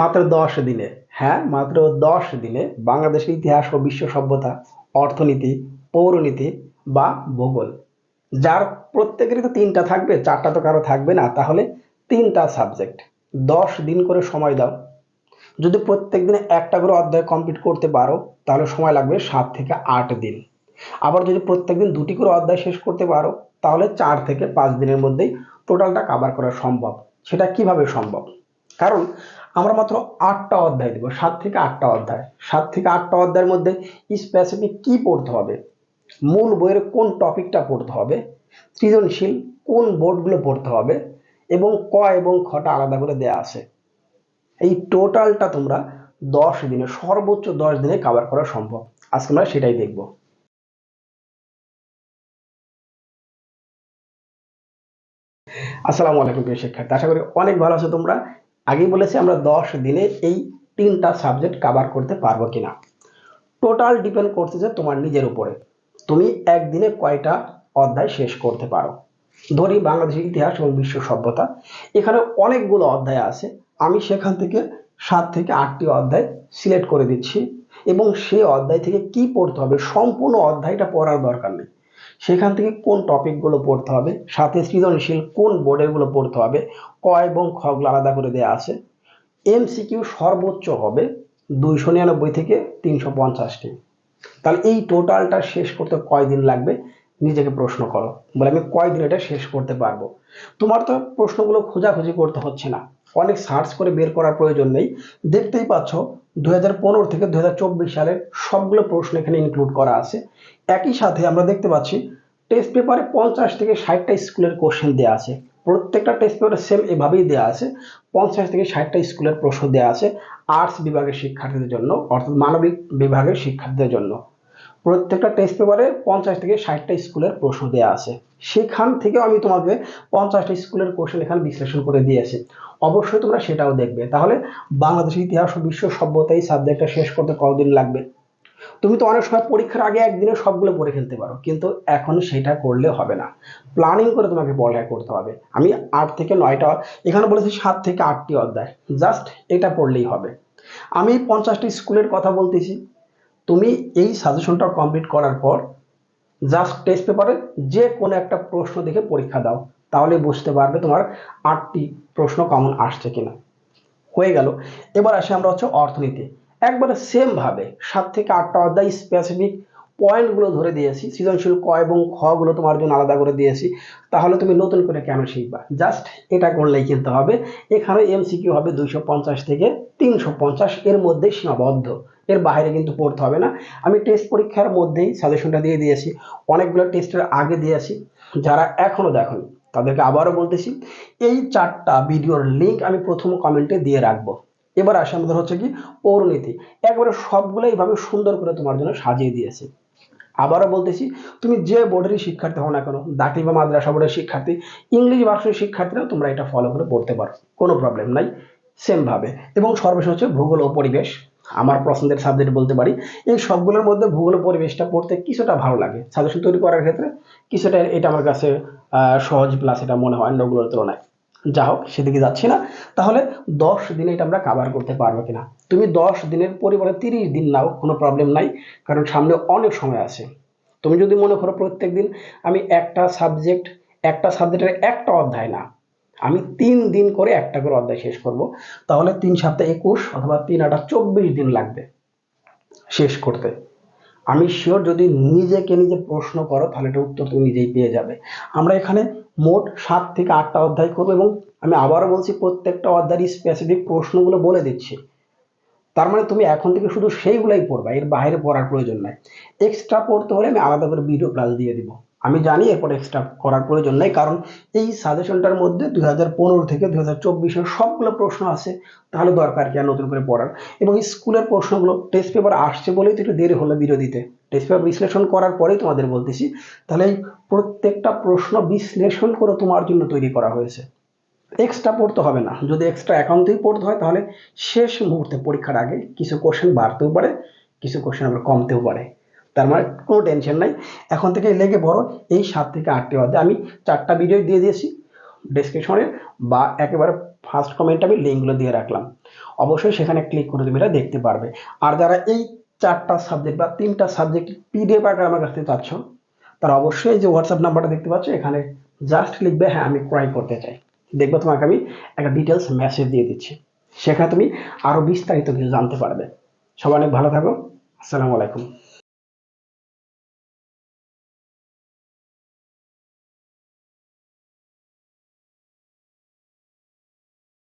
মাত্র দশ দিনে হ্যাঁ মাত্র দশ দিনে বাংলাদেশের ইতিহাস ও বিশ্ব সভ্যতা, অর্থনীতি, পৌরনীতি বা ভূগোল। যার প্রত্যেকেরই তো তিনটা থাকবে, চারটা তো কারও থাকবে না, তাহলে তিনটা সাবজেক্ট দশ দিন করে সময় দাও। যদি প্রত্যেক দিনে একটা করে অধ্যায় কমপ্লিট করতে পারো, তাহলে সময় লাগবে সাত থেকে আট দিন। আবার যদি প্রত্যেক দিন দুটি করে অধ্যায় শেষ করতে পারো, তাহলে চার থেকে পাঁচ দিনের মধ্যেই টোটালটা কাভার করা সম্ভব। সেটা কীভাবে সম্ভব? কারণ আমরা মাত্র আটটা অধ্যায় দেবো, সাত থেকে আটটা অধ্যায়। সাত থেকে আটটা অধ্যায়ের মধ্যে স্পেসিফিক কি পড়তে হবে? মূল বইয়ের কোন টপিকটা পড়তে হবে? সৃজনশীল কোন বোর্ডগুলো পড়তে হবে? এবং ক এবং খটা আলাদা করে দেয়া আছে। এই টোটালটা তোমরা দশ দিনে, সর্বোচ্চ দশ দিনে কাভার করা সম্ভব। আজকে আমরা সেটাই দেখব। আসসালামু আলাইকুম প্রিয় শিক্ষার্থী, আশা করি অনেক ভালো আছো তোমরা। আগেই বলেছি আমরা দশ দিনে এই তিনটা সাবজেক্ট কাভার করতে পারব কিনা। টোটাল ডিপেন্ড করতেছে তোমার নিজের উপরে। তুমি একদিনে কয়টা অধ্যায় শেষ করতে পারো? ধরি বাংলাদেশের ইতিহাস এবং বিশ্ব সভ্যতা। এখানে অনেকগুলো অধ্যায় আছে। আমি সেখান থেকে সাত থেকে আটটি অধ্যায় সিলেক্ট করে দিচ্ছি এবং সেই অধ্যায় থেকে কি পড়তে হবে, সম্পূর্ণ অধ্যায়টা পড়ার দরকার নেই। সেখান থেকে কোন টপিকগুলো পড়তে হবে, সাথে সৃজনশীল কোন বোর্ডেরগুলো পড়তে হবে, ক এবং খগুলো আলাদা করে দেওয়া আছে। এমসিকিউ সর্বোচ্চ হবে দুইশো নিরানব্বই থেকে তিনশো পঞ্চাশটি। তাহলে এই টোটালটা শেষ করতে কয়দিন লাগবে? নিজেকে প্রশ্ন করো। বলে আমি কয়দিন এটা শেষ করতে পারব? তোমার তো প্রশ্নগুলো খোঁজাখুঁজি করতে হচ্ছে না। অনেক সার্চ করে বের করার প্রয়োজন নেই। দেখতেই পাচ্ছ দু থেকে দু সালের সবগুলো প্রশ্ন এখানে ইনক্লুড করা আছে। একই সাথে আমরা দেখতে পাচ্ছি টেস্ট পেপারে পঞ্চাশ থেকে ষাটটা স্কুলের কোশ্চেন দেওয়া আছে। প্রত্যেকটা টেস্ট পেপারে সেম এভাবেই দেওয়া আছে। পঞ্চাশ থেকে ষাটটা স্কুলের প্রশ্ন দেওয়া আছে আর্টস বিভাগের শিক্ষার্থীদের জন্য, অর্থাৎ মানবিক বিভাগের শিক্ষার্থীদের জন্য। প্রত্যেকটা টেস্ট পেপারে পঞ্চাশ থেকে ষাটটা স্কুলের প্রশ্ন দেওয়া আছে। সেখান থেকেও আমি তোমাকে পঞ্চাশটা স্কুলের কোশ্চেন এখানে বিশ্লেষণ করে দিয়েছি অবশ্যই তোমরা সেটাও দেখবে। তাহলে বাংলাদেশের ইতিহাস ও বিশ্ব সভ্যতা এই সাবজেক্টটা শেষ করতে কতদিন লাগবে? তুমি তো অনেক সময় পরীক্ষার আগে একদিনে সবগুলো পড়ে ফেলতে পারো, কিন্তু এখন সেটা করলে হবে না। প্ল্যানিং করে তোমাকে পড়ালেখা করতে হবে। আমি আট থেকে নয়টা, এখানে বলেছি সাত থেকে আটটি অধ্যায়। জাস্ট এটা পড়লেই হবে। আমি পঞ্চাশটি স্কুলের কথা বলতেছি। তুমি এই সাজেশনটা কমপ্লিট করার পর জাস্ট টেস্ট পেপারে যে কোনো একটা প্রশ্ন দেখে পরীক্ষা দাও, তাহলে বুঝতে পারবে তোমার আটটি প্রশ্ন কমন আসছে কিনা। হয়ে গেল। এবার আসে আমরা হচ্ছে অর্থনীতি। একবারে সেমভাবে সাত থেকে আটটা অধ্যায় স্পেসিফিক পয়েন্টগুলো ধরে দিয়েছি সৃজনশীল ক এবং খ গুলো তোমার জন্য আলাদা করে দিয়েছি তাহলে তুমি নতুন করে কেন শিখবা? জাস্ট এটা করলেই কিনতে হবে। এখানে এমসিকিউ হবে দুইশো পঞ্চাশ থেকে তিনশো পঞ্চাশ, এর মধ্যেই সীমাবদ্ধ। এর বাইরে কিন্তু পড়তে হবে না। আমি টেস্ট পরীক্ষার মধ্যেই সাজেশনটা দিয়ে দিয়েছি অনেকগুলো টেস্টের আগে দিয়েছি যারা এখনও দেখনি, তাদেরকে আবারও বলতেছি, এই চারটা ভিডিওর লিঙ্ক আমি প্রথম কমেন্টে দিয়ে রাখব। এবার আসে আমাদের হচ্ছে কি পৌরনীতি একবারে সবগুলো এইভাবে সুন্দর করে তোমার জন্য সাজিয়ে দিয়েছে। আবারও বলতেছি, তুমি যে বোর্ডেরই শিক্ষার্থী হও না কেন দাখিল বা মাদ্রাসা বোর্ডের শিক্ষার্থী, ইংলিশ ভার্সনের শিক্ষার্থীরাও তোমরা এটা ফলো করে পড়তে পারো, কোনো প্রবলেম নাই সেম ভাবে। এবং সর্বশেষ হচ্ছে ভূগোল ও পরিবেশ। আমার পছন্দের সাবজেক্ট বলতে পারি, এই সবগুলোর মধ্যে ভূগোল ও পরিবেশটা পড়তে কিছুটা ভালো লাগে। সাজেশন তৈরি করার ক্ষেত্রে কিছুটা এটা আমার কাছে সহজ প্লাস এটা মনে হয় অন্যগুলোর তুলনায়। যা হোক, সেদিকে যাচ্ছি না। তাহলে দশ দিনে এটা আমরা কাভার করতে পারব কিনা? তুমি দশ দিনের পরিবর্তে তিরিশ দিন নাও, কোনো প্রবলেম নাই, কারণ সামনে অনেক সময় আছে। তুমি যদি মনে করো প্রত্যেক দিন আমি একটা সাবজেক্ট একটা সাবজেক্টের একটা অধ্যায় না, আমি তিন দিন করে একটা করে অধ্যায় শেষ করব, তাহলে তিন সপ্তাহ একুশ অথবা তিন আটা চব্বিশ দিন লাগবে শেষ করতে। আমি শিওর যদি নিজেকে নিজে প্রশ্ন করো, তাহলে এটা উত্তর তুমি নিজেই পেয়ে যাবে। আমরা এখানে মোট সাত থেকে আটটা অধ্যায় করব এবং আমি আবারও বলছি, প্রত্যেকটা অধ্যায়ের স্পেসিফিক প্রশ্নগুলো বলে দিচ্ছি। তার মানে তুমি এখন থেকে শুধু সেইগুলাই পড়বা, এর বাইরে পড়ার প্রয়োজন নাই। এক্সট্রা পড়তে হলে আমি আলাদা করে ভিডিও ক্লাস দিয়ে দিব। আমি জানি এরপর এক্সট্রা করার প্রয়োজন নেই, কারণ এই সাজেশনটার মধ্যে দুই হাজার পনেরো থেকে দুই হাজার চব্বিশের সবগুলো প্রশ্ন আছে, তাহলে দরকার কি আর নতুন করে পড়ার? এবং স্কুলের প্রশ্নগুলো টেস্ট পেপার আসছে বলেই তো একটু দেরি হলো ভিডিও দিতে। পেপার বিশ্লেষণ করার পরেই তোমাদের বলতেছি, তাহলে প্রত্যেকটা প্রশ্ন বিশ্লেষণ করে তোমার জন্য তৈরি করা হয়েছে। এক্সট্রা পড়তে হবে না। যদি এক্সট্রা অ্যাকাউন্টেই পড়তে হয়, তাহলে শেষ মুহূর্তে পরীক্ষার আগে কিছু কোশ্চেন বাড়তেও পারে, কিছু কোশ্চেন আবার কমতেও পারে। তার মানে কোনো টেনশন নাই। এখন থেকে লেগে পড়ো, এই সাত থেকে আটটি অধ্যায়। আমি চারটা ভিডিও দিয়ে দিয়েছি। ডেসক্রিপশনে বা একেবারে ফার্স্ট কমেন্টে আমি লিঙ্কগুলো দিয়ে রাখলাম। অবশ্যই সেখানে ক্লিক করে তুমি এটা দেখতে পারবে। আর যারা এই চারটা সাবজেক্ট বা তিনটা সাবজেক্ট পিডিএফ আকারে আমার কাছ থেকে চাচ্ছ তারা অবশ্যই যে হোয়াটসঅ্যাপ নাম্বারটা দেখতে পাচ্ছ, এখানে জাস্ট লিখবে হ্যাঁ আমি ক্রয় করতে চাই। দেখবে তোমাকে আমি একটা ডিটেলস মেসেজ দিয়ে দিচ্ছি। সেখানে তুমি আরও বিস্তারিত কিছু জানতে পারবে। সবাই অনেক ভালো থাকো। আসসালামু আলাইকুম।